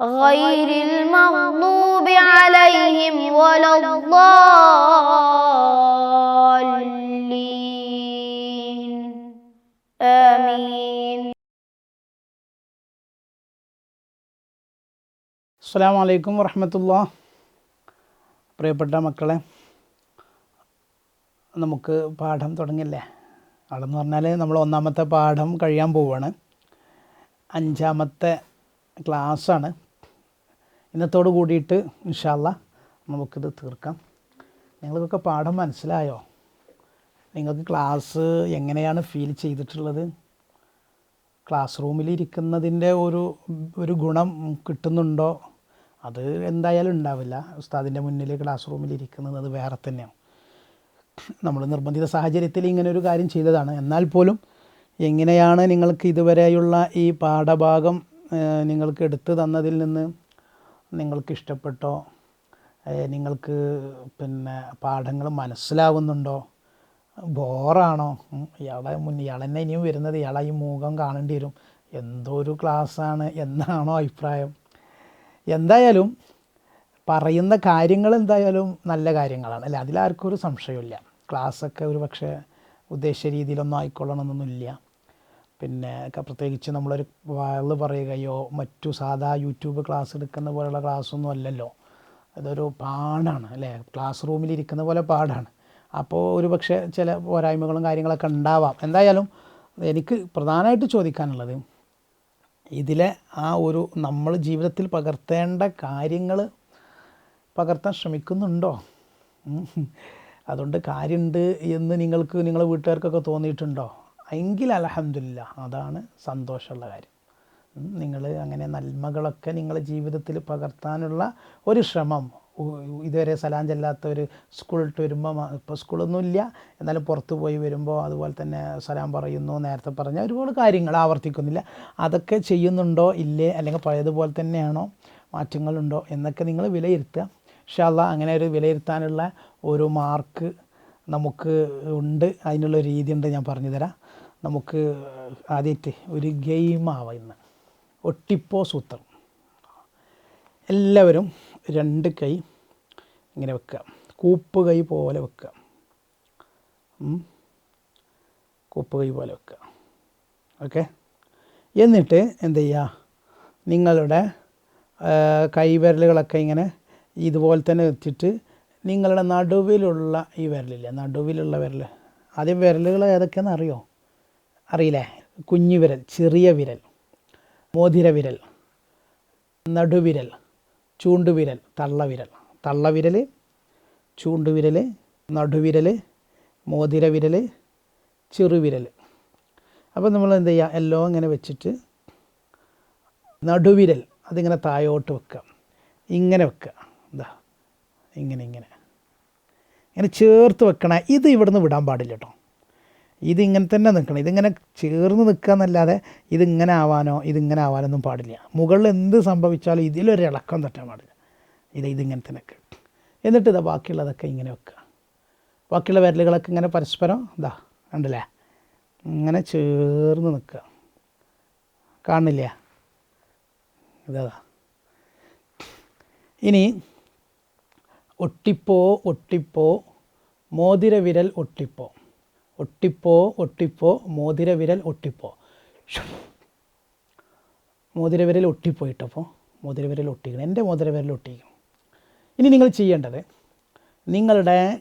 غير المغضوب عليهم ولا الضالين آمين അസ്സാം വലൈക്കും വറഹമത്തുള്ള പ്രിയപ്പെട്ട മക്കളെ നമുക്ക് പാഠം തുടങ്ങില്ലേ പാഠം പറഞ്ഞാൽ നമ്മൾ ഒന്നാമത്തെ പാഠം കഴിയാൻ പോവുകയാണ് അഞ്ചാമത്തെ ക്ലാസ്സാണ് ഇന്നത്തോട് കൂടിയിട്ട് ഇൻഷാല്ല നമുക്കിത് തീർക്കാം. നിങ്ങൾക്കൊക്കെ പാഠം മനസ്സിലായോ? നിങ്ങൾക്ക് ക്ലാസ് എങ്ങനെയാണ് ഫീൽ ചെയ്തിട്ടുള്ളത്? ക്ലാസ് റൂമിൽ ഇരിക്കുന്നതിന്റെ ഒരു ഒരു ഗുണം കിട്ടുന്നുണ്ടോ? അത് എന്തായാലും ഉണ്ടാവില്ല. ഉസ്താദിന്റെ മുന്നിൽ ക്ലാസ് റൂമിൽ ഇരിക്കുന്നത് അത് വേറെ തന്നെയാണ്. നമ്മൾ നിർബന്ധിത സാഹചര്യത്തിൽ ഇങ്ങനെ ഒരു കാര്യം ചെയ്തതാണ്. എന്നാൽ പോലും എങ്ങനെയാണ് നിങ്ങൾക്ക് ഇതുവരെയുള്ള ഈ പാഠഭാഗം നിങ്ങൾക്ക് എടുത്തു തന്നതിൽ നിന്ന് നിങ്ങൾക്ക് ഇഷ്ടപ്പെട്ടോ നിങ്ങൾക്ക് പിന്നെ പാഠങ്ങൾ മനസ്സിലാവുന്നുണ്ടോ? ബോറാണോ? ഇയാളെ മുൻ ഇയാളെന്നെ ഇനിയും വരുന്നത്. ഇയാളെ ഈ മുഖം കാണേണ്ടി വരും. എന്തോ ഒരു ക്ലാസ്സാണ് എന്നാണോ അഭിപ്രായം. എന്തായാലും പറയുന്ന കാര്യങ്ങൾ എന്തായാലും നല്ല കാര്യങ്ങളാണ്. അല്ലെ? അതിലാർക്കും ഒരു സംശയമില്ല ക്ലാസ്സൊക്കെ ഒരു പക്ഷേ ഉദ്ദേശ രീതിയിലൊന്നും ആയിക്കൊള്ളണമെന്നൊന്നുമില്ല. പിന്നെ പ്രത്യേകിച്ച് നമ്മളൊരു വാൾ പറയുകയോ മറ്റു സാധാ യൂട്യൂബ് ക്ലാസ് എടുക്കുന്ന പോലെയുള്ള ക്ലാസ്സൊന്നും അല്ലല്ലോ. അതൊരു പാടാണ് അല്ലേ? ക്ലാസ് റൂമിൽ ഇരിക്കുന്ന പോലെ പാടാണ്. അപ്പോൾ ഒരു പക്ഷേ ചില പോരായ്മകളും കാര്യങ്ങളൊക്കെ ഉണ്ടാവാം. എന്തായാലും എനിക്ക് പ്രധാനമായിട്ട് ചോദിക്കാനുള്ളത് ഇതിലെ ആ ഒരു നമ്മൾ ജീവിതത്തിൽ പകർത്തേണ്ട കാര്യങ്ങൾ പകർത്താൻ ശ്രമിക്കുന്നുണ്ടോ. അതുകൊണ്ട് കാര്യമുണ്ട് എന്ന് നിങ്ങൾക്ക് നിങ്ങളെ വീട്ടുകാർക്കൊക്കെ തോന്നിയിട്ടുണ്ടോ? എങ്കിൽ അലഹമില്ല അതാണ് സന്തോഷമുള്ള കാര്യം. നിങ്ങൾ അങ്ങനെ നന്മകളൊക്കെ നിങ്ങളുടെ ജീവിതത്തിൽ പകർത്താനുള്ള ഒരു ശ്രമം. ഇതുവരെ സലാം ചെല്ലാത്ത ഒരു സ്കൂളിട്ട് വരുമ്പോൾ ഇപ്പോൾ സ്കൂളൊന്നുമില്ല. എന്നാലും പുറത്ത് പോയി വരുമ്പോൾ അതുപോലെ തന്നെ സലാം പറയുന്നു നേരത്തെ പറഞ്ഞ ഒരുപാട് കാര്യങ്ങൾ ആവർത്തിക്കുന്നില്ല. അതൊക്കെ ചെയ്യുന്നുണ്ടോ ഇല്ലേ അല്ലെങ്കിൽ പഴയതുപോലെ തന്നെയാണോ മാറ്റങ്ങളുണ്ടോ എന്നൊക്കെ നിങ്ങൾ വിലയിരുത്തുക. ഇൻഷാല്ല അങ്ങനെ ഒരു വിലയിരുത്താനുള്ള ഒരു മാർക്ക് നമുക്ക് ഉണ്ട്. അതിനുള്ള രീതി ഉണ്ട് ഞാൻ പറഞ്ഞു തരാം നമുക്ക് ആദ്യമായിട്ട് ഒരു ഗെയിമാവാം ഇന്ന്. ഒട്ടിപ്പോ സൂത്രം. എല്ലാവരും രണ്ട് കൈ ഇങ്ങനെ വെക്കുക. കൂപ്പ് കൈ പോലെ വെക്കുക. കൂപ്പ് കൈ പോലെ വെക്കുക. ഓക്കെ? എന്നിട്ട് എന്ത് ചെയ്യുക? നിങ്ങളുടെ കൈവിരലുകളൊക്കെ ഇങ്ങനെ ഇതുപോലെ തന്നെ വെച്ചിട്ട് നിങ്ങളുടെ നടുവിലുള്ള ഈ വിരലില്ല? നടുവിലുള്ള വിരൽ ആദ്യം വിരലുകൾ ഏതൊക്കെയാണെന്ന് അറിയോ? അറിയില്ലേ? കുഞ്ഞു വിരൽ ചെറിയ വിരൽ മോതിര വിരൽ നടുവിരൽ ചൂണ്ടുവിരൽ തള്ളവിരൽ. തള്ളവിരൽ ചൂണ്ടുവിരൽ നടുവിരൽ മോതിര വിരൽ ചെറുവിരൽ. അപ്പോൾ നമ്മൾ എന്ത് ചെയ്യുക? എല്ലാം ഇങ്ങനെ വെച്ചിട്ട് നടുവിരൽ അതിങ്ങനെ താഴോട്ട് വെക്കുക. ഇങ്ങനെ വെക്കുക. എന്താ ഇങ്ങനെ ഇങ്ങനെ. ഇങ്ങനെ ചേർത്ത് വെക്കണ. ഇത് ഇവിടുന്ന് വിടാൻ പാടില്ല കേട്ടോ. ഇതിങ്ങനെ തന്നെ നിൽക്കണം. ഇതിങ്ങനെ ചേർന്ന് നിൽക്കുക എന്നല്ലാതെ ഇതിങ്ങനെ ആവാനോ ഇതിങ്ങനെ ആവാനൊന്നും പാടില്ല. മുകളിൽ എന്ത് സംഭവിച്ചാലും ഇതിലൊരു ഇളക്കം തട്ടാൻ പാടില്ല. ഇത് ഇതിങ്ങനെ തന്നെ കിട്ടും. എന്നിട്ട് ഇതാ ബാക്കിയുള്ളതൊക്കെ ഇങ്ങനെ വെക്കുക. ബാക്കിയുള്ള വിരലുകളൊക്കെ ഇങ്ങനെ പരസ്പരം ഇതാ ഉണ്ടല്ലേ ഇങ്ങനെ ചേർന്ന് നിൽക്കുക. കാണില്ല? ഇതാ ഇനി ഒട്ടിപ്പോ ഒട്ടിപ്പോ മോതിര വിരൽ ഒട്ടിപ്പോ. ഒട്ടിപ്പോ ഒട്ടിപ്പോ മോതിരവിരൽ ഒട്ടിപ്പോ. മോതിര വിരൽ ഒട്ടിപ്പോയിട്ടപ്പോൾ മോതിര വിരൽ ഒട്ടിക്കണം. എന്റെ മോതിര വിരൽ ഒട്ടിക്കണം. ഇനി നിങ്ങൾ ചെയ്യേണ്ടത് നിങ്ങളുടെ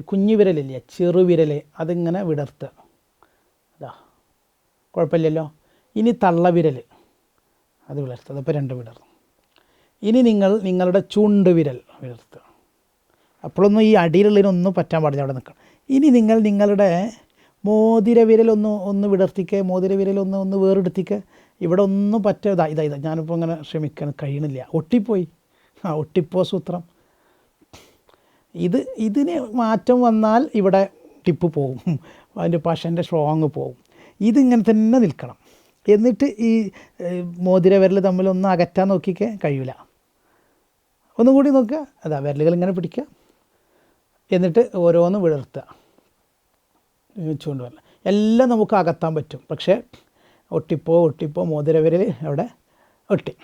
കുഞ്ഞു വിരലില്ലേ ചെറുവിരൽ അതിങ്ങനെ വിടർത്തുക. അതാ കുഴപ്പമില്ലല്ലോ. ഇനി തള്ളവിരൽ അത് വിളർത്തുക അതിപ്പോൾ രണ്ട് വിടർന്നു. ഇനി നിങ്ങൾ നിങ്ങളുടെ ചൂണ്ടുവിരൽ വിളർത്തുക അപ്പോഴൊന്നും ഈ അടിയിലുള്ളതിനൊന്നും പറ്റാൻ പാടില്ല. അവിടെ നിൽക്കണം. ഇനി നിങ്ങൾ നിങ്ങളുടെ മോതിര വിരലൊന്ന് ഒന്ന് വിടർത്തിക്കുക മോതിര വിരലൊന്ന് ഒന്ന് വേറെടുത്തിക്കുക ഇവിടെ ഒന്നും പറ്റാതെ ഇതാ ഇതാ ഞാനിപ്പോൾ ഇങ്ങനെ ക്ഷമിക്കാൻ കഴിയണില്ല. ഒട്ടിപ്പോയി. ആ ഒട്ടിപ്പോ സൂത്രം. ഇത് ഇതിന് മാറ്റം വന്നാൽ ഇവിടെ ടിപ്പ് പോകും. അതിന്റെ പശന്റെ സ്ട്രോങ് പോകും. ഇതിങ്ങനെ തന്നെ നിൽക്കണം. എന്നിട്ട് ഈ മോതിര വിരൽ തമ്മിലൊന്ന് അകറ്റാൻ നോക്കിക്കേ കഴിയില്ല ഒന്നും കൂടി നോക്കുക. അതാ വിരലുകൾ ഇങ്ങനെ പിടിക്കുക. എന്നിട്ട് ഓരോന്ന് വിടർത്തുക. ചൂണ്ട് വരണം എല്ലാം നമുക്ക് അകത്താൻ പറ്റും. പക്ഷേ ഒട്ടിപ്പോ ഒട്ടിപ്പോ മോതിരവരിൽ അവിടെ ഒട്ടി.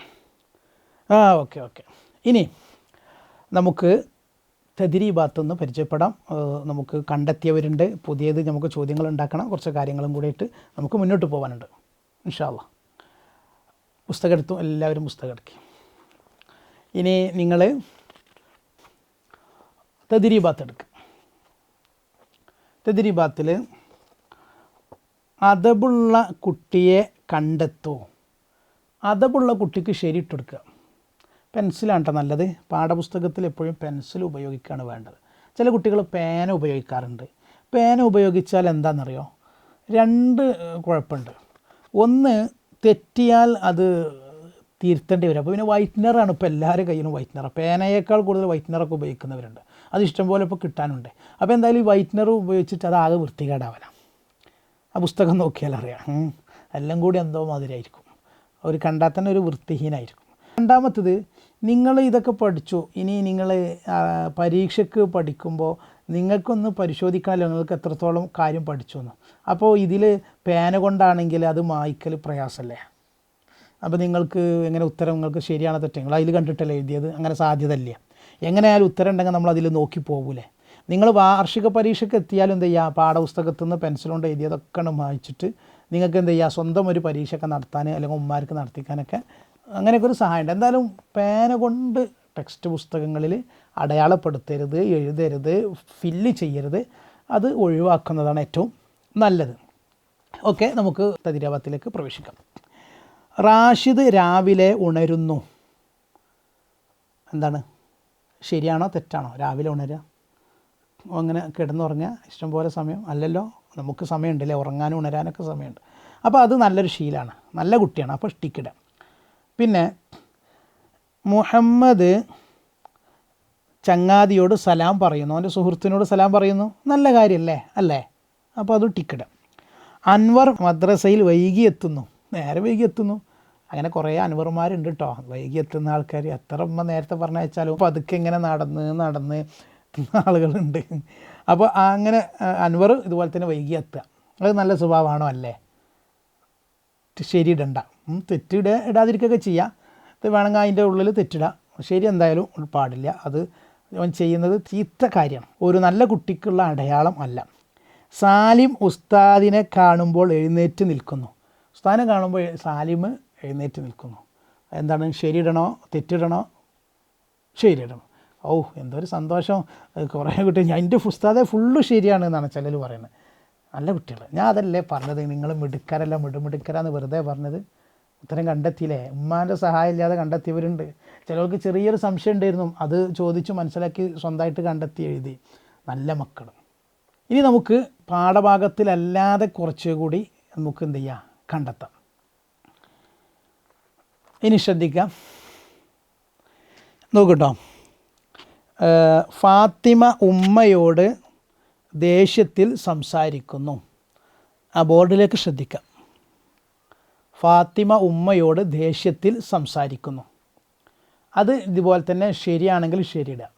ആ ഓക്കെ ഓക്കെ. ഇനി നമുക്ക് തതിരീബാത്തൊന്ന് പരിചയപ്പെടാം. നമുക്ക് കണ്ടെത്തിയവരുണ്ട്. പുതിയത് നമുക്ക് ചോദ്യങ്ങൾ ഉണ്ടാക്കണം. കുറച്ച് കാര്യങ്ങളും കൂടിയിട്ട് നമുക്ക് മുന്നോട്ട് പോകാനുണ്ട് ഇൻഷാല്ല പുസ്തകം എടുത്തു. എല്ലാവരും പുസ്തകം ഇനി നിങ്ങൾ തതിരീബാത്ത് എടുക്കുക തതിരീബാത്തിൽ അതബുള്ള കുട്ടിയെ കണ്ടെത്തൂ. അതബുള്ള കുട്ടിക്ക് ശരി കൊടുക്കുക. പെൻസിലാണ് കേട്ടോ നല്ലത്. പാഠപുസ്തകത്തിൽ എപ്പോഴും പെൻസിൽ ഉപയോഗിക്കുകയാണ് വേണ്ടത്. ചില കുട്ടികൾ പേന ഉപയോഗിക്കാറുണ്ട്. പേന ഉപയോഗിച്ചാൽ എന്താണെന്നറിയോ? രണ്ട് കുഴപ്പമുണ്ട്. ഒന്ന് തെറ്റിയാൽ അത് തിരുത്തേണ്ടി വരും. അപ്പോൾ പിന്നെ വൈറ്റ്നറാണ് ഇപ്പോൾ എല്ലാവരും കയ്യിലും വൈറ്റ്നർ പേനയേക്കാൾ കൂടുതൽ വൈറ്റ്നറൊക്കെ ഉപയോഗിക്കുന്നവരുണ്ട്. അത് ഇഷ്ടംപോലെ ഇപ്പോൾ കിട്ടാനുണ്ട്. അപ്പോൾ എന്തായാലും ഈ വൈറ്റ്നർ ഉപയോഗിച്ചിട്ട് അത് ആകെ വൃത്തികേടാവല. ആ പുസ്തകം നോക്കിയാൽ അറിയാം. എല്ലാം കൂടി എന്തോ മാതിരിയായിരിക്കും അവർ കണ്ടാൽ തന്നെ ഒരു വൃത്തിഹീനായിരിക്കും. രണ്ടാമത്തത് നിങ്ങൾ ഇതൊക്കെ പഠിച്ചു. ഇനി നിങ്ങൾ പരീക്ഷയ്ക്ക് പഠിക്കുമ്പോൾ നിങ്ങൾക്കൊന്ന് പരിശോധിക്കാമല്ലോ നിങ്ങൾക്ക് എത്രത്തോളം കാര്യം പഠിച്ചു എന്ന് അപ്പോൾ ഇതിൽ പേന കൊണ്ടാണെങ്കിൽ അത് മായ്ക്കൽ പ്രയാസമല്ലേ അപ്പോൾ നിങ്ങൾക്ക് എങ്ങനെ ഉത്തരം നിങ്ങൾക്ക് ശരിയാണോ തെറ്റങ്ങൾ അതിൽ കണ്ടിട്ടല്ലേ എഴുതിയത്? അങ്ങനെ സാധ്യതയില്ല. എങ്ങനെയായാലും ഉത്തരം ഉണ്ടെങ്കിൽ നമ്മൾ അതിൽ നോക്കി പോകൂലേ. നിങ്ങൾ വാർഷിക പരീക്ഷയ്ക്ക് എത്തിയാലും എന്ത് ചെയ്യുക? പാഠപുസ്തകത്തിൽ നിന്ന് പെൻസിൽ കൊണ്ട് എഴുതിയതൊക്കെ വായിച്ചിട്ട് നിങ്ങൾക്ക് എന്ത് ചെയ്യുക? സ്വന്തം ഒരു പരീക്ഷയൊക്കെ നടത്താൻ അല്ലെങ്കിൽ ഉമ്മാർക്ക് നടത്തിക്കാനൊക്കെ അങ്ങനെയൊക്കെ ഒരു സഹായമുണ്ട്. എന്തായാലും പേന കൊണ്ട് ടെക്സ്റ്റ് പുസ്തകങ്ങളിൽ അടയാളപ്പെടുത്തരുത് എഴുതരുത് ഫില്ല് ചെയ്യരുത്. അത് ഒഴിവാക്കുന്നതാണ് ഏറ്റവും നല്ലത്. ഓക്കെ നമുക്ക് തതിരാപത്തിലേക്ക് പ്രവേശിക്കാം. റാഷിദ് രാവിലെ ഉണരുന്നു. എന്താണ്? ശരിയാണോ തെറ്റാണോ? രാവിലെ ഉണരുക. അങ്ങനെ കിടന്നുറങ്ങുക. ഇഷ്ടംപോലെ സമയം. അല്ലല്ലോ നമുക്ക് സമയമുണ്ടല്ലേ? ഉറങ്ങാനും ഉണരാനൊക്കെ സമയമുണ്ട്. അപ്പോൾ അത് നല്ലൊരു ശീലമാണ്. നല്ല കുട്ടിയാണ്. അപ്പോൾ ടിക്കിട പിന്നെ മുഹമ്മദ് ചങ്ങാതിയോട് സലാം പറയുന്നു. അവന്റെ സുഹൃത്തിനോട് സലാം പറയുന്നു. നല്ല കാര്യമല്ലേ? അല്ലേ? അപ്പോൾ അത് ടിക്കിട അൻവർ മദ്രസയിൽ വൈകി എത്തുന്നു. നേരെ വൈകി എത്തുന്നു. അങ്ങനെ കുറേ അനുവർമാരുണ്ട് കേട്ടോ വൈകി എത്തുന്ന ആൾക്കാർ എത്ര അമ്മ നേരത്തെ പറഞ്ഞയച്ചാലും അപ്പോൾ അതൊക്കെ ഇങ്ങനെ നടന്ന് നടന്ന് ആളുകളുണ്ട്. അപ്പോൾ അങ്ങനെ അൻവർ ഇതുപോലെ തന്നെ വൈകി എത്തുക. അത് നല്ല സ്വഭാവമാണോ? അല്ലേ? ശരി ഇടണ്ട ഉം, തെറ്റിട ഇടാതിരിക്കുകയൊക്കെ ചെയ്യാം. ഇത് വേണമെങ്കിൽ അതിന്റെ ഉള്ളിൽ തെറ്റിടാം. ശരി എന്തായാലും പാടില്ല. അത് അവൻ ചെയ്യുന്നത് ചീത്ത കാര്യമാണ് ഒരു നല്ല കുട്ടിക്കുള്ള അടയാളം അല്ല. സാലിം ഉസ്താദിനെ കാണുമ്പോൾ എഴുന്നേറ്റ് നിൽക്കുന്നു. ഉസ്താദിനെ കാണുമ്പോൾ സാലിം എഴുന്നേറ്റ് നിൽക്കുന്നു. എന്താണ്? ശരിയിടണോ? തെറ്റിടണോ? ശരിയിടണം. ഓ എന്തൊരു സന്തോഷം. കുറേ കുട്ടി ഞാൻ എന്റെ പുസ്തകത്തെ ഫുള്ള് ശരിയാണ് എന്നാണ് ചിലർ പറയുന്നത്. നല്ല കുട്ടികൾ ഞാൻ അതല്ലേ പറഞ്ഞത്? നിങ്ങൾ മിടുക്കരല്ല മിടുമിടുക്കരാന്ന് വെറുതെ പറഞ്ഞത്. ഉത്തരം കണ്ടെത്തിയില്ലേ? ഉമ്മാന്റെ സഹായം ഇല്ലാതെ കണ്ടെത്തിയവരുണ്ട്. ചിലർക്ക് ചെറിയൊരു സംശയം ഉണ്ടായിരുന്നു. അത് ചോദിച്ച് മനസ്സിലാക്കി സ്വന്തമായിട്ട് കണ്ടെത്തി എഴുതി. നല്ല മക്കൾ ഇനി നമുക്ക് പാഠഭാഗത്തിലല്ലാതെ കുറച്ചുകൂടി നമുക്ക് എന്ത് ചെയ്യാം? കണ്ടെത്താം. ഇനി ശ്രദ്ധിക്കാം. നോക്കട്ടോ. ഫാത്തിമ ഉമ്മയോട് ദേഷ്യത്തിൽ സംസാരിക്കുന്നു. ആ ബോർഡിലേക്ക് ശ്രദ്ധിക്കാം. ഫാത്തിമ ഉമ്മയോട് ദേഷ്യത്തിൽ സംസാരിക്കുന്നു. അത് ഇതുപോലെ തന്നെ ശരിയാണെങ്കിൽ ശരിയിടുക.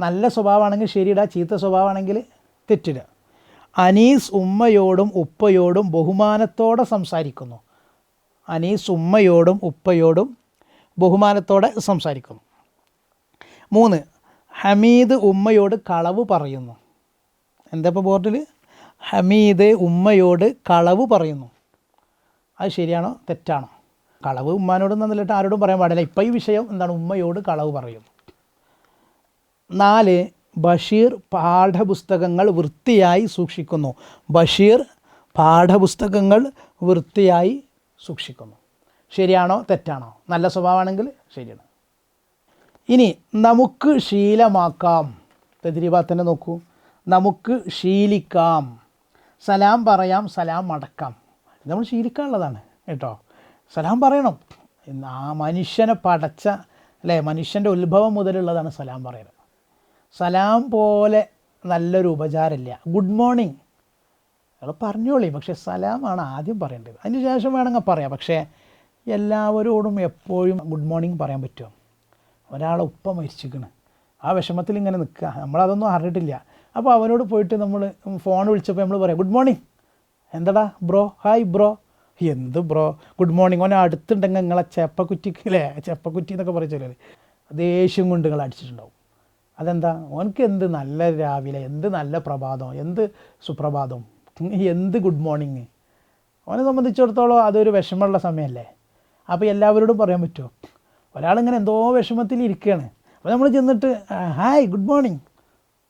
നല്ല സ്വഭാവമാണെങ്കിൽ ശരിയിടുക. ചീത്ത സ്വഭാവമാണെങ്കിൽ തെറ്റിടുക. അനീസ് ഉമ്മയോടും ഉപ്പയോടും ബഹുമാനത്തോടെ സംസാരിക്കുന്നു. അനീസ് ഉമ്മയോടും ഉപ്പയോടും ബഹുമാനത്തോടെ സംസാരിക്കുന്നു. മൂന്ന് ഹമീദ് ഉമ്മയോട് കളവ് പറയുന്നു. എന്താ ഇപ്പോൾ ബോർഡിൽ ഹമീദ് ഉമ്മയോട് കളവ് പറയുന്നു. അത് ശരിയാണോ? തെറ്റാണോ? കളവ് ഉമ്മാനോട് നന്നിട്ട് ആരോടും പറയാൻ പാടില്ല. ഇപ്പം ഈ വിഷയം എന്താണ്? ഉമ്മയോട് കളവ് പറയുന്നു. നാല് ബഷീർ പാഠപുസ്തകങ്ങൾ വൃത്തിയായി സൂക്ഷിക്കുന്നു. ബഷീർ പാഠപുസ്തകങ്ങൾ വൃത്തിയായി സൂക്ഷിക്കുന്നു. ശരിയാണോ? തെറ്റാണോ? നല്ല സ്വഭാവമാണെങ്കിൽ ശരിയാണ്. ഇനി നമുക്ക് ശീലമാക്കാം. തെതിരിഭാഗത്തന്നെ നോക്കൂ. നമുക്ക് ശീലിക്കാം. സലാം പറയാം സലാം മടക്കാം നമ്മൾ ശീലിക്കാനുള്ളതാണ് കേട്ടോ. സലാം പറയണം. ആ മനുഷ്യനെ പടച്ച അല്ലേ മനുഷ്യന്റെ ഉത്ഭവം മുതലുള്ളതാണ് സലാം പറയുന്നത്. സലാം പോലെ നല്ലൊരു ഉപചാരമില്ല. Good morning. നിങ്ങൾ പറഞ്ഞോളി പക്ഷേ സലാമാണ് ആദ്യം പറയേണ്ടത്. അതിന് ശേഷം വേണമെങ്കിൽ പറയാം. പക്ഷേ എല്ലാവരോടും എപ്പോഴും ഗുഡ് മോർണിംഗ് പറയാൻ പറ്റുമോ? ഒരാളെ ഉപ്പ മരിച്ചിരിക്കണ്. ആ വിഷമത്തിൽ ഇങ്ങനെ നിൽക്കുക. നമ്മളതൊന്നും അറിഞ്ഞിട്ടില്ല. അപ്പോൾ അവനോട് പോയിട്ട് നമ്മൾ ഫോൺ വിളിച്ചപ്പോൾ നമ്മൾ പറയാം ഗുഡ് മോർണിംഗ്. എന്തടാ ബ്രോ? Hi bro. എന്ത് ബ്രോ? Good morning. ഓനെ അടുത്തുണ്ടെങ്കിൽ നിങ്ങളെ ചെപ്പക്കുറ്റിക്ക് അല്ലേ ചെപ്പക്കുറ്റി എന്നൊക്കെ പറയില്ലേ ദേഷ്യം കൊണ്ട് നിങ്ങൾ അടിച്ചിട്ടുണ്ടാവും. അതെന്താ? ഓനക്ക് എന്ത് നല്ല രാവിലെ എന്ത് നല്ല പ്രഭാതം എന്ത് സുപ്രഭാതം? എന്ത് ഗുഡ് മോർണിംഗ് അവനെ സംബന്ധിച്ചിടത്തോളം അതൊരു വിഷമമുള്ള സമയമല്ലേ? അപ്പോൾ എല്ലാവരോടും പറയാൻ പറ്റുമോ? ഒരാളിങ്ങനെ എന്തോ വിഷമത്തിൽ ഇരിക്കുകയാണ്. അപ്പോൾ നമ്മൾ ചെന്നിട്ട് ഹായ് ഗുഡ് മോർണിംഗ്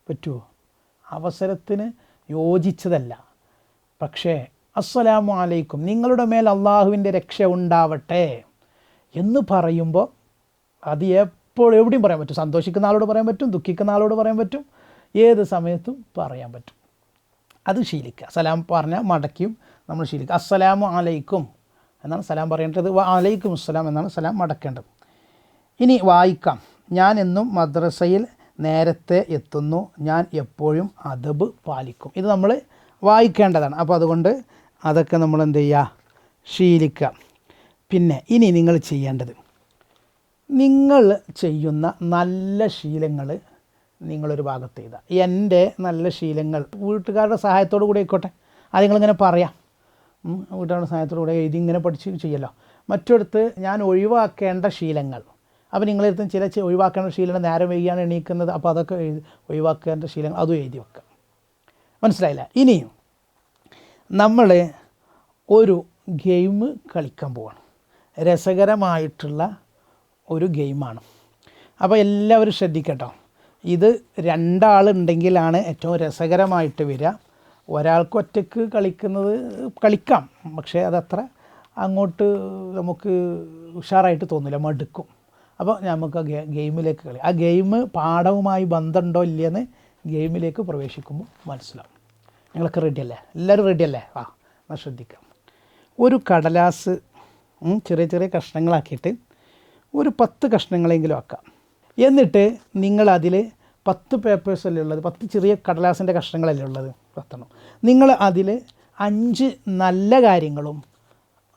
പറ്റുമോ? അവസരത്തിന് യോജിച്ചതല്ല. പക്ഷേ അസ്സലാമു അലൈക്കും നിങ്ങളുടെ മേൽ അള്ളാഹുവിന്റെ രക്ഷ ഉണ്ടാവട്ടെ എന്ന് പറയുമ്പോൾ അത് എപ്പോഴും എവിടെയും പറയാൻ പറ്റും. സന്തോഷിക്കുന്ന ആളോട് പറയാൻ പറ്റും ദുഃഖിക്കുന്ന ആളോട് പറയാൻ പറ്റും ഏത് സമയത്തും പറയാൻ പറ്റും. അത് ശീലിക്കുക. സലാം പറഞ്ഞാൽ മടക്കിയും നമ്മൾ ശീലിക്കുക. അസ്സലാമു അലൈക്കും എന്നാണ് സലാം പറയേണ്ടത്. അലൈക്കും അസ്സലാം എന്നാണ് സലാം മടക്കേണ്ടത്. ഇനി വായിക്കാം. ഞാൻ എന്നും മദ്രസയിൽ നേരത്തെ എത്തുന്നു. ഞാൻ എപ്പോഴും അദബ് പാലിക്കും. ഇത് നമ്മൾ വായിക്കേണ്ടതാണ്. അപ്പോൾ അതുകൊണ്ട് അതൊക്കെ നമ്മൾ എന്ത് ചെയ്യുക? ശീലിക്കുക. പിന്നെ ഇനി നിങ്ങൾ ചെയ്യേണ്ടത്. നിങ്ങൾ ചെയ്യുന്ന നല്ല ശീലങ്ങൾ നിങ്ങളൊരു ഭാഗത്ത് ചെയ്ത എന്റെ നല്ല ശീലങ്ങൾ. വീട്ടുകാരുടെ സഹായത്തോടു കൂടി ആയിക്കോട്ടെ. അത് നിങ്ങളിങ്ങനെ പറയാം. വീട്ടുകാരുടെ സഹായത്തോടു കൂടെ എഴുതി ഇങ്ങനെ പഠിച്ച് ചെയ്യല്ലോ. മറ്റൊടുത്ത് ഞാൻ ഒഴിവാക്കേണ്ട ശീലങ്ങൾ. അപ്പോൾ നിങ്ങളെടുത്തും ചില ഒഴിവാക്കേണ്ട ശീലങ്ങൾ നേരം വൈകിയാണ് എണീക്കുന്നത്. അപ്പോൾ അതൊക്കെ എഴുതി ഒഴിവാക്കേണ്ട ശീലങ്ങൾ അതും എഴുതി വെക്കുക മനസ്സിലായില്ല? ഇനിയും നമ്മൾ ഒരു ഗെയിം കളിക്കാൻ പോവാണ്. രസകരമായിട്ടുള്ള ഒരു ഗെയിമാണ്. അപ്പോൾ എല്ലാവരും ശ്രദ്ധിക്കട്ടോ. ഇത് രണ്ടാളുണ്ടെങ്കിലാണ് ഏറ്റവും രസകരമായിട്ട് വരിക. ഒരാൾക്ക് ഒറ്റയ്ക്ക് കളിക്കുന്നത് കളിക്കാം പക്ഷേ അതത്ര അങ്ങോട്ട് നമുക്ക് ഉഷാറായിട്ട് തോന്നില്ല മടുക്കും. അപ്പോൾ നമുക്ക് ആ ഗെയിമിലേക്ക് കളി. ആ ഗെയിം പാഠവുമായി ബന്ധമുണ്ടോ ഇല്ലയെന്ന് ഗെയിമിലേക്ക് പ്രവേശിക്കുമ്പോൾ മനസ്സിലാവും. നിങ്ങളൊക്കെ റെഡിയല്ലേ എല്ലാവരും റെഡിയല്ലേ ആ എന്നാൽ ശ്രദ്ധിക്കാം. ഒരു കടലാസ് ചെറിയ ചെറിയ കഷ്ണങ്ങളാക്കിയിട്ട് ഒരു പത്ത് കഷ്ണങ്ങളെങ്കിലും ആക്കാം. എന്നിട്ട് നിങ്ങളതിൽ പത്ത് പേപ്പേഴ്സല്ലേ ഉള്ളത്? പത്ത് ചെറിയ കടലാസിന്റെ കഷ്ണങ്ങളല്ലേ ഉള്ളത്? പത്തെണ്ണം. നിങ്ങൾ അതിൽ അഞ്ച് നല്ല കാര്യങ്ങളും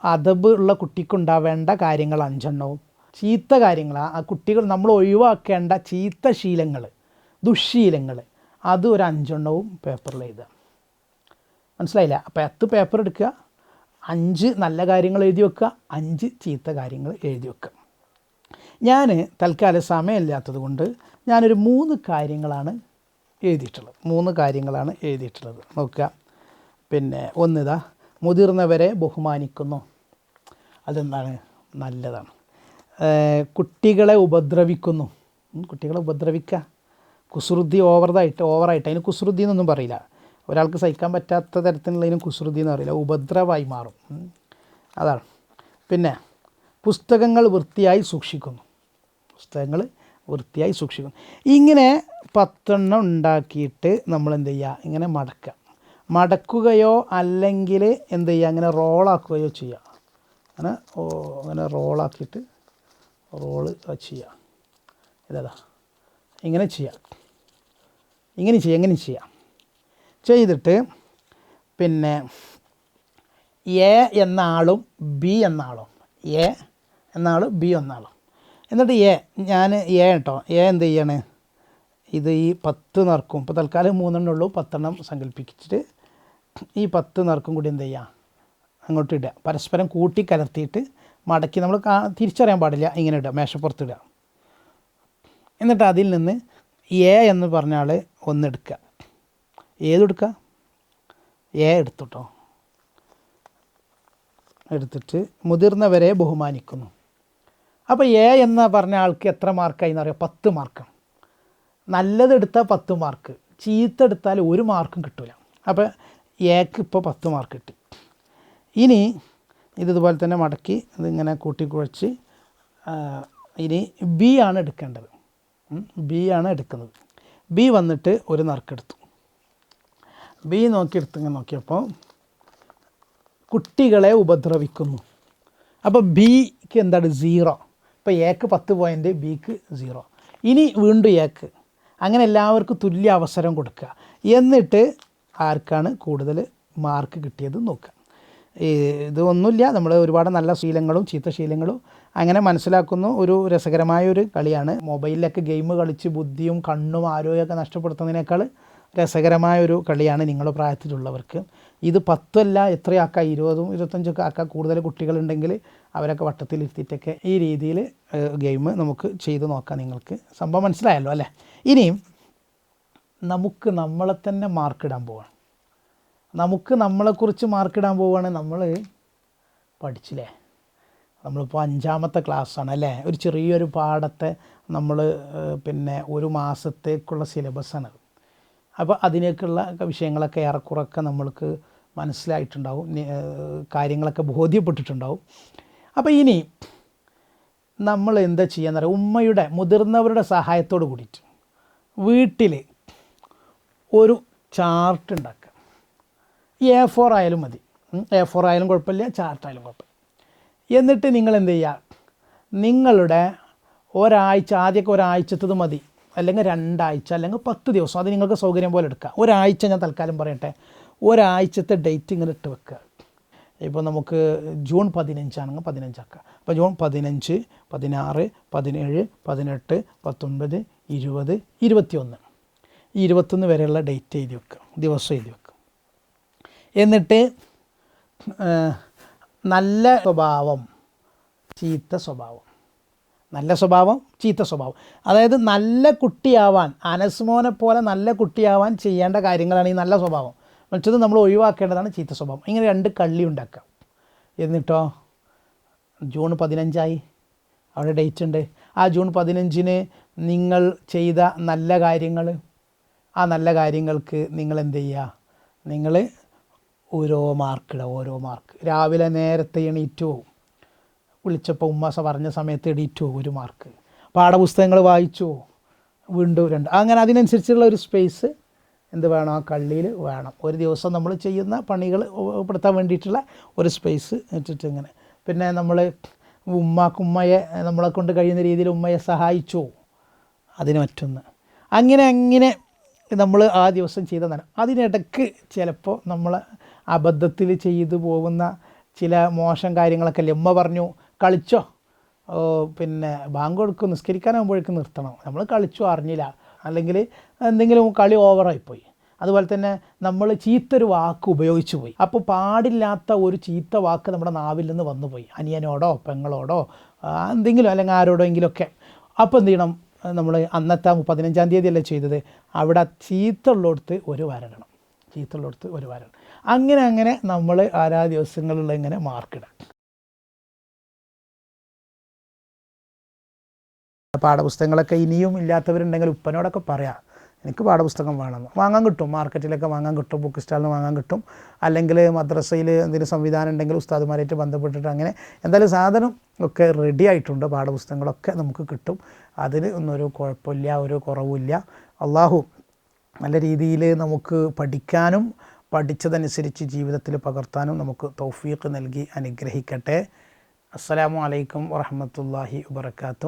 അതബ് ഉള്ള കുട്ടിക്കുണ്ടാവേണ്ട കാര്യങ്ങൾ അഞ്ചെണ്ണവും ചീത്ത കാര്യങ്ങൾ ആ- കുട്ടികൾ നമ്മൾ ഒഴിവാക്കേണ്ട ചീത്ത ശീലങ്ങൾ ദുശ്ശീലങ്ങൾ അത് ഒരു അഞ്ചെണ്ണവും പേപ്പറിൽ എഴുതുക. മനസ്സിലായില്ല? അപ്പോൾ പത്ത് പേപ്പർ എടുക്കുക അഞ്ച് നല്ല കാര്യങ്ങൾ എഴുതി വെക്കുക അഞ്ച് ചീത്ത കാര്യങ്ങൾ എഴുതി വെക്കുക. ഞാൻ തൽക്കാലം സമയമില്ലാത്തത് കൊണ്ട് ഞാനൊരു മൂന്ന് കാര്യങ്ങളാണ് എഴുതിയിട്ടുള്ളത്. മൂന്ന് കാര്യങ്ങളാണ് എഴുതിയിട്ടുള്ളത്. നോക്കുക. പിന്നെ ഒന്നിതാ മുതിർന്നവരെ ബഹുമാനിക്കുന്നു. അതെന്താണ്? നല്ലതാണ്. കുട്ടികളെ ഉപദ്രവിക്കുന്നു. കുട്ടികളെ ഉപദ്രവിക്കുക. കുസൃതി ഓവറായിട്ട് ഓവറായിട്ട്. അതിന് കുസൃതി എന്നൊന്നും പറയില്ല. ഒരാൾക്ക് സഹിക്കാൻ പറ്റാത്ത തരത്തിലുള്ളതിനും കുസൃതി എന്ന് പറയില്ല. ഉപദ്രവമായി മാറും. അതാണ്. പിന്നെ പുസ്തകങ്ങൾ വൃത്തിയായി സൂക്ഷിക്കുന്നു. പുസ്തകങ്ങൾ വൃത്തിയായി സൂക്ഷിക്കുന്നു. ഇങ്ങനെ പത്തെണ്ണം ഉണ്ടാക്കിയിട്ട് നമ്മൾ എന്ത് ചെയ്യുക? ഇങ്ങനെ മടക്കുക. മടക്കുകയോ അല്ലെങ്കിൽ എന്ത് ചെയ്യുക? അങ്ങനെ റോളാക്കുകയോ ചെയ്യുക. അങ്ങനെ ഓ അങ്ങനെ റോളാക്കിയിട്ട് റോൾ ചെയ്യുക. ഇതാ ഇങ്ങനെ ചെയ്യാം ഇങ്ങനെ ചെയ്യാം ഇങ്ങനെ ചെയ്യാം ചെയ്തിട്ട് പിന്നെ എ എന്ന ആളും ബി എന്ന ആളും. എ എന്ന ആളും ബി ഒന്നാൾ എന്നിട്ട് എ ഞാൻ എ കേട്ടോ. എ എന്ത് ചെയ്യാണ്? ഇത് ഈ പത്ത് നറുക്കും ഇപ്പോൾ തൽക്കാലം മൂന്നെണ്ണം ഉള്ളൂ പത്തെണ്ണം സങ്കല്പിച്ചിട്ട് ഈ പത്ത് നറുക്കും കൂടി എന്ത് ചെയ്യുക അങ്ങോട്ട് ഇടുക. പരസ്പരം കൂട്ടി കലർത്തിയിട്ട് മടക്കി നമ്മൾ കാ തിരിച്ചറിയാൻ പാടില്ല ഇങ്ങനെ ഇടുക മേശപ്പുറത്ത് ഇടുക. എന്നിട്ട് അതിൽ നിന്ന് എ എന്ന് പറഞ്ഞ ആൾ ഒന്നെടുക്കുക ഏതെടുക്കുക എ എടുത്തുട്ടോ എടുത്തിട്ട് മുതിർന്നവരെ ബഹുമാനിക്കുന്നു. അപ്പോൾ എ എന്ന് പറഞ്ഞ ആൾക്ക് എത്ര മാർക്കായി എന്നറിയാം? പത്ത് മാർക്ക് നല്ലതെടുത്താൽ പത്ത് മാർക്ക് ചീത്ത എടുത്താൽ ഒരു മാർക്കും കിട്ടില്ല അപ്പോൾ എക്ക് ഇപ്പോൾ പത്ത് മാർക്ക് കിട്ടി. ഇനി ഇത് ഇതുപോലെ തന്നെ മടക്കി ഇതിങ്ങനെ കൂട്ടിക്കുഴച്ച് ഇനി ബി ആണ് എടുക്കേണ്ടത്. ബി ആണ് എടുക്കുന്നത്. ബി വന്നിട്ട് ഒരു നറുക്കെടുത്തു ബി നോക്കിയെടുത്ത് നോക്കിയപ്പോൾ കുട്ടികളെ ഉപദ്രവിക്കുന്നു. അപ്പോൾ ബിക്ക് എന്താണ്? സീറോ. ഇപ്പോൾ എക്ക് പത്ത് പോയിന്റ് ബിക്ക് സീറോ. ഇനി വീണ്ടും എക്ക് അങ്ങനെ എല്ലാവർക്കും തുല്യ അവസരം കൊടുക്കുക. എന്നിട്ട് ആർക്കാണ് കൂടുതൽ മാർക്ക് കിട്ടിയത് നോക്കുക. ഇതൊന്നുമില്ല നമ്മൾ ഒരുപാട് നല്ല ശീലങ്ങളും ചീത്ത ശീലങ്ങളും അങ്ങനെ മനസ്സിലാക്കുന്ന. ഒരു രസകരമായ ഒരു കളിയാണ്. മൊബൈലിലൊക്കെ ഗെയിം കളിച്ച് ബുദ്ധിയും കണ്ണും ആരോഗ്യമൊക്കെ നഷ്ടപ്പെടുത്തുന്നതിനേക്കാൾ രസകരമായ ഒരു കളിയാണ് നിങ്ങളുടെ പ്രായത്തിലുള്ളവർക്ക്. ഇത് പത്തല്ല എത്രയാക്കാം? ഇരുപതും ഇരുപത്തഞ്ചൊക്കെ ആക്കാം. കൂടുതൽ കുട്ടികളുണ്ടെങ്കിൽ അവരൊക്കെ വട്ടത്തിലിരുത്തിയിട്ടൊക്കെ ഈ രീതിയിൽ ഗെയിം നമുക്ക് ചെയ്ത് നോക്കാം നിങ്ങൾക്ക്. സംഭവം മനസ്സിലായല്ലോ അല്ലേ? ഇനിയും നമുക്ക് നമ്മളെ തന്നെ മാർക്കിടാൻ പോവാണ്. നമുക്ക് നമ്മളെക്കുറിച്ച് മാർക്കിടാൻ പോവുകയാണ് നമ്മൾ പഠിച്ചില്ലേ? നമ്മളിപ്പോൾ അഞ്ചാമത്തെ ക്ലാസ്സാണ് അല്ലേ? ഒരു ചെറിയൊരു പാഠത്തെ നമ്മൾ പിന്നെ ഒരു മാസത്തേക്കുള്ള സിലബസാണ് അപ്പോൾ അതിനേക്കുള്ള വിഷയങ്ങളൊക്കെ ഏറെക്കുറൊക്കെ നമ്മൾക്ക് മനസ്സിലായിട്ടുണ്ടാവും കാര്യങ്ങളൊക്കെ ബോധ്യപ്പെട്ടിട്ടുണ്ടാവും. അപ്പോൾ ഇനി നമ്മൾ എന്താ ചെയ്യാന്ന് പറയുക ഉമ്മയുടെ മുതിർന്നവരുടെ സഹായത്തോട് കൂടിയിട്ട് വീട്ടിൽ ഒരു ചാർട്ട് ഉണ്ടാക്കുക. എ ഫോർ ആയാലും മതി. എ ഫോർ ആയാലും കുഴപ്പമില്ല ചാർട്ടായാലും കുഴപ്പമില്ല. എന്നിട്ട് നിങ്ങൾ എന്ത് ചെയ്യുക? നിങ്ങളുടെ ഒരാഴ്ച ആദ്യമൊക്കെ ഒരാഴ്ചത്തത് മതി. അല്ലെങ്കിൽ രണ്ടാഴ്ച അല്ലെങ്കിൽ പത്ത് ദിവസം. അത് നിങ്ങൾക്ക് സൗകര്യം പോലെ എടുക്കുക. ഒരാഴ്ച ഞാൻ തൽക്കാലം പറയട്ടെ. ഒരാഴ്ചത്തെ ഡേറ്റ് ഇങ്ങനെ ഇട്ട് വെക്കുക. ഇപ്പോൾ നമുക്ക് ജൂൺ പതിനഞ്ചാണെങ്കിൽ പതിനഞ്ചാക്കുക അപ്പോൾ ജൂൺ പതിനഞ്ച് പതിനാറ് പതിനേഴ് പതിനെട്ട് പത്തൊൻപത് ഇരുപത് ഇരുപത്തിയൊന്ന്. ഈ ഇരുപത്തൊന്ന് വരെയുള്ള ഡേറ്റ് എഴുതി വെക്കുക ദിവസം എഴുതി വെക്കുക എന്നിട്ട് നല്ല സ്വഭാവം ചീത്ത സ്വഭാവം. നല്ല സ്വഭാവം ചീത്ത സ്വഭാവം. അതായത് നല്ല കുട്ടിയാവാൻ അനസ്മോനെ പോലെ നല്ല കുട്ടിയാവാൻ ചെയ്യേണ്ട കാര്യങ്ങളാണ് ഈ നല്ല സ്വഭാവം. മറ്റത് നമ്മൾ ഒഴിവാക്കേണ്ടതാണ് ചീത്ത സ്വഭാവം. ഇങ്ങനെ രണ്ട് കള്ളി ഉണ്ടാക്കാം എന്നിട്ടോ? ജൂൺ പതിനഞ്ചായി. അവിടെ ഡേറ്റ് ഉണ്ട്. ആ ജൂൺ പതിനഞ്ചിന് നിങ്ങൾ ചെയ്ത നല്ല കാര്യങ്ങൾ ആ നല്ല കാര്യങ്ങൾക്ക് നിങ്ങൾ എന്ത് ചെയ്യുക? നിങ്ങൾ ഓരോ മാർക്കിടുക ഓരോ മാർക്ക് രാവിലെ നേരത്തെ എണീറ്റ് പോവും. വിളിച്ചപ്പോൾ ഉമ്മാസ പറഞ്ഞ സമയത്ത് എണീറ്റ് പോകും ഒരു മാർക്ക് പാഠപുസ്തകങ്ങൾ വായിച്ചു വീണ്ടും രണ്ട്. അങ്ങനെ അതിനനുസരിച്ചുള്ള ഒരു സ്പേസ് എന്ത് വേണം? ആ കള്ളിയിൽ വേണം. ഒരു ദിവസം നമ്മൾ ചെയ്യുന്ന പണികൾ ഉൾപ്പെടുത്താൻ വേണ്ടിയിട്ടുള്ള ഒരു സ്പേസ് ഇട്ടിട്ട് ഇങ്ങനെ. പിന്നെ നമ്മൾ ഉമ്മാക്കുമ്മയെ നമ്മളെ കൊണ്ട് കഴിയുന്ന രീതിയിൽ ഉമ്മയെ സഹായിച്ചു? അതിന് മറ്റൊന്ന് അങ്ങനെ അങ്ങനെ നമ്മൾ ആ ദിവസം ചെയ്തതാണ്. അതിനിടയ്ക്ക് ചിലപ്പോൾ നമ്മൾ അബദ്ധത്തിൽ ചെയ്തു പോകുന്ന ചില മോശം കാര്യങ്ങളൊക്കെ അല്ലേ? ഉമ്മ പറഞ്ഞു കളിച്ചോ. പിന്നെ ബാങ്ക് കൊടുക്കും നിസ്കരിക്കാനാകുമ്പോഴേക്കും നിർത്തണം. നമ്മൾ കളിച്ചു അറിഞ്ഞില്ല. അല്ലെങ്കിൽ എന്തെങ്കിലും കളി ഓവറായിപ്പോയി അതുപോലെ തന്നെ നമ്മൾ ചീത്തൊരു വാക്ക് ഉപയോഗിച്ചു പോയി. അപ്പോൾ പാടില്ലാത്ത ഒരു ചീത്ത വാക്ക് നമ്മുടെ നാവിൽ നിന്ന് വന്നു പോയി. അനിയനോടോ പെങ്ങളോടോ എന്തെങ്കിലും അല്ലെങ്കിൽ ആരോടോ ആരോടെങ്കിലുമൊക്കെ അപ്പോൾ എന്ത് ചെയ്യണം? നമ്മൾ അന്നത്തെ പതിനഞ്ചാം തീയതി അല്ലേ ചെയ്തത്? അവിടെ ചീത്തുള്ളിടത്ത് ഒരു വരടണം ചീത്തുള്ളിടത്ത് ഒരു വരണം അങ്ങനെ അങ്ങനെ നമ്മൾ ആരാ ദിവസങ്ങളിലുള്ള ഇങ്ങനെ മാർക്കിടാം പാഠപുസ്തകങ്ങളൊക്കെ ഇനിയും ഇല്ലാത്തവരുണ്ടെങ്കിൽ ഉപ്പനോടൊക്കെ പറയാം. എനിക്ക് പാഠപുസ്തകം വേണം. വാങ്ങാൻ കിട്ടും. മാർക്കറ്റിലൊക്കെ വാങ്ങാൻ കിട്ടും. ബുക്ക് സ്റ്റാളിൽ വാങ്ങാൻ കിട്ടും. അല്ലെങ്കിൽ മദ്രസയിൽ എന്തെങ്കിലും സംവിധാനം ഉണ്ടെങ്കിൽ ഉസ്താദുമാരായിട്ട് ബന്ധപ്പെട്ടിട്ട് അങ്ങനെ എന്തായാലും സാധനം ഒക്കെ റെഡി ആയിട്ടുണ്ട്. പാഠപുസ്തകങ്ങളൊക്കെ നമുക്ക് കിട്ടും. അതിന് ഒന്നൊരു കുഴപ്പമില്ല ഒരു കുറവുമില്ല. അള്ളാഹു നല്ല രീതിയിൽ നമുക്ക് പഠിക്കാനും പഠിച്ചതനുസരിച്ച് ജീവിതത്തിൽ പകർത്താനും നമുക്ക് തൗഫീഖ് നൽകി അനുഗ്രഹിക്കട്ടെ. അസ്സലാമു അലൈക്കും വറഹമത്തല്ലാഹി വബർക്കാത്തു